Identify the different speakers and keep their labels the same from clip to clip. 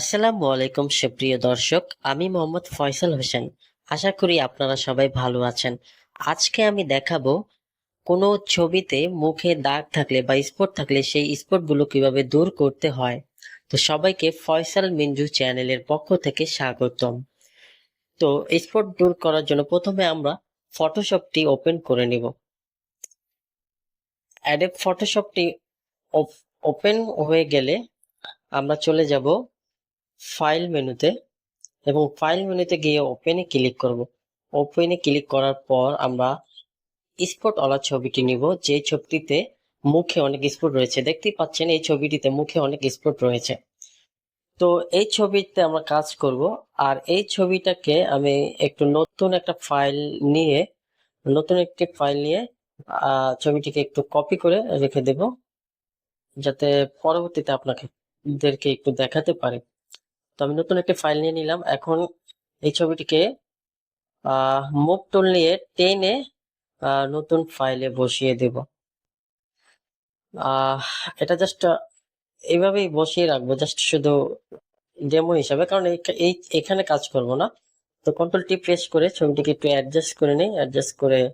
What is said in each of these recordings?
Speaker 1: আসসালামু আলাইকুম, সুপ্রিয় দর্শক। আমি মোহাম্মদ ফয়সাল হোসেন। আশা করি আপনারা সবাই ভালো আছেন। আজকে আমি দেখাবো কোনো ছবিতে মুখে দাগ থাকলে বা স্পট থাকলে সেই স্পটগুলো কীভাবে দূর করতে হয়। তো সবাইকে ফয়সাল মিঞ্জু চ্যানেলের পক্ষ থেকে স্বাগতম। তো স্পট দূর করার জন্য প্রথমে আমরা ফটোশপটি ওপেন করে নিব। অ্যাডেব ফটোশপটি ওপেন হয়ে গেলে আমরা চলে যাব ফাইল মেনুতে এবং ফাইল মেনুতে গিয়ে ওপেনে ক্লিক করব। ওপেনে ক্লিক করার পর আমরা স্পটওয়ালা ছবিটি নিব। যে ছবিটিতে মুখে অনেক স্পট রয়েছে, দেখতেই পাচ্ছেন এই ছবিটিতে মুখে অনেক স্পট রয়েছে। তো এই ছবিতে আমরা কাজ করব। আর এই ছবিটাকে আমি একটু নতুন একটা ফাইল নিয়ে, নতুন একটি ফাইল নিয়ে ছবিটিকে একটু কপি করে রেখে দেব। যাতে পরবর্তীতে আপনাকে দেরকে একটু দেখাতে পারি। তো আমি নতুন একটি ফাইল নিয়ে নিলাম। এখন এই ছবিটিকে মুভ টুল নিয়ে টেনে নতুন ফাইলে বসিয়ে দেব। এটা জাস্ট এইভাবেই বসিয়ে রাখব। জাস্ট শুধু ডেমো হিসাবে, কারণ এই- এখানে কাজ করব না। তো কন্ট্রোল টি প্রেস করে ছবিটিকে একটু অ্যাডজাস্ট করে নিই। অ্যাডজাস্ট করে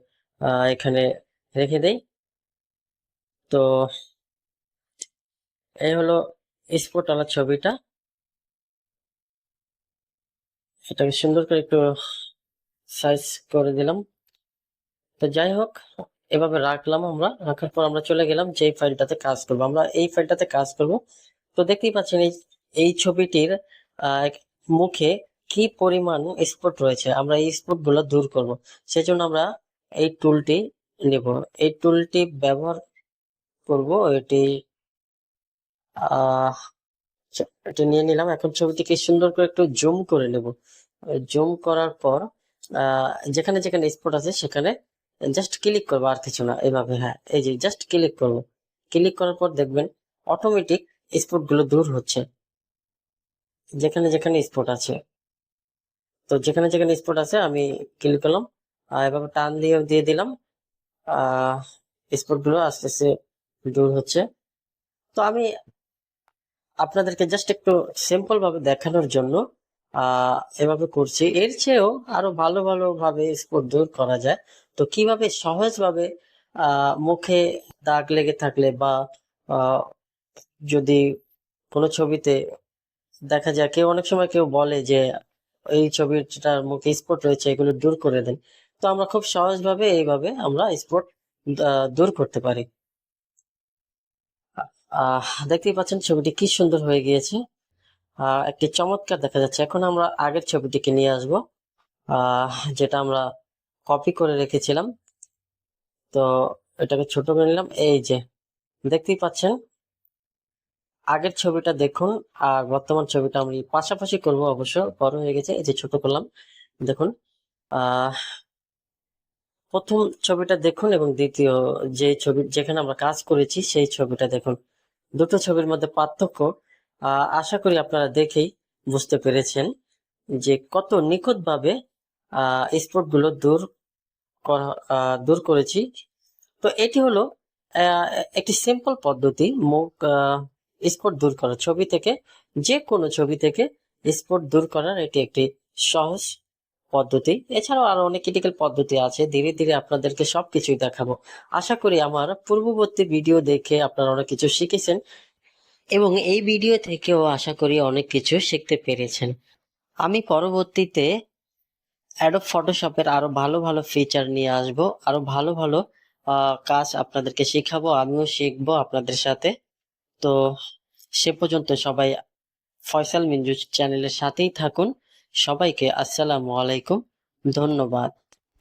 Speaker 1: এখানে রেখে দেই। তো, এই হলো স্পট আলা ছবিটা। এটাকে সুন্দর করে একটু সাইজ করে দিলাম। তো যাই হোক, এভাবে রাখলাম আমরা। রাখার পর আমরা চলে গেলাম যে ফাইলটাতে কাজ করব। আমরা এই ফাইলটাতে কাজ করব। তো দেখতেই পাচ্ছেন এই এই ছবিটির মুখে কি পরিমাণ স্পট রয়েছে। আমরা এই স্পটগুলো দূর করব। সেজন্য আমরা এই টুলটি নেব। এই টুলটি ব্যবহার করব। এটি চ- এটা নিয়ে নিলাম। এখন ছবিটিকে সুন্দর করে একটু জুম করে নেব। জুম করার পর যেখানে যেখানে স্পট আছে সেখানে জাস্ট ক্লিক করব আর কিছু না। এইভাবে হ্যাঁ এই যে জাস্ট ক্লিক করব। ক্লিক করার পর দেখবেন অটোমেটিক স্পটগুলো দূর হচ্ছে। যেখানে যেখানে স্পট আছে। তো যেখানে যেখানে স্পট আছে আমি ক্লিক করলাম। এভাবে টান দিয়ে দিয়ে দিলাম। আহ স্পটগুলো আস্তে আস্তে দূর হচ্ছে। তো আমি আপনাদেরকে জাস্ট একটু সিম্পল ভাবে দেখানোর জন্য এভাবে করছি। এর চেয়েও আরও ভালো ভালো ভাবে স্পট দূর করা যায়। তো কীভাবে সহজ ভাবে আহ, মুখে দাগ লেগে থাকলে বা যদি কোনো ছবিতে দেখা যায় কেউ, অনেক সময় কেউ বলে যে, এই ছবিটার মুখে স্পট রয়েছে, এগুলো দূর করে দেন। তো আমরা খুব সহজভাবে এইভাবে আমরা স্পট দূর করতে পারি। আহ, দেখতেই পাচ্ছেন ছবিটি কি সুন্দর হয়ে গিয়েছে। একটি চমৎকার দেখা যাচ্ছে। এখন আমরা আগের ছবিটিকে নিয়ে আসব যেটা আমরা কপি করে রেখেছিলাম। তো এটাকে ছোট করে নিলাম। এই যে, দেখতেই পাচ্ছেন? আগের ছবিটা দেখুন, আর বর্তমান ছবিটা আমি পাশাপাশি করব অবশ্য, বড় হয়ে গেছে। এই যে, ছোট করলাম, দেখুন। প্রথম ছবিটা দেখুন এবং দ্বিতীয় যে ছবি, যেখানে আমরা কাজ করেছি, সেই ছবিটা দেখুন। দুটো ছবির মধ্যে পার্থক্য আশা করি আপনারা দেখেই বুঝতে পেরেছেন যে কত নিখুঁতভাবে আহ স্পটগুলো দূর দূর করেছি। তো এটি হলো একটি সিম্পল পদ্ধতি, মুখ স্পট দূর করা। ছবি থেকে যে কোনো ছবি থেকে স্পট দূর করার এটি একটি সহজ পদ্ধতি। এছাড়াও আরও অনেক ক্রিটিক্যাল পদ্ধতি আছে। ধীরে ধীরে আপনাদেরকে সবকিছুই দেখাবো। আশা করি আমার পূর্ববর্তী ভিডিও দেখে আপনারা অনেক কিছু শিখেছেন। এবং এই ভিডিও থেকেও আশা করি অনেক কিছু শিখতে পেরেছেন। আমি পরবর্তীতে অ্যাডোব ফটোশপের আরও ভালো ভালো ফিচার নিয়ে আসব, আরও ভালো ভালো কাজ আপনাদেরকে শেখাবো, আমিও শিখব আপনাদের সাথে। তো সে পর্যন্ত সবাই ফয়সাল মিঞ্জু চ্যানেলের সাথেই থাকুন। সবাইকে আসসালামু আলাইকুম, ধন্যবাদ।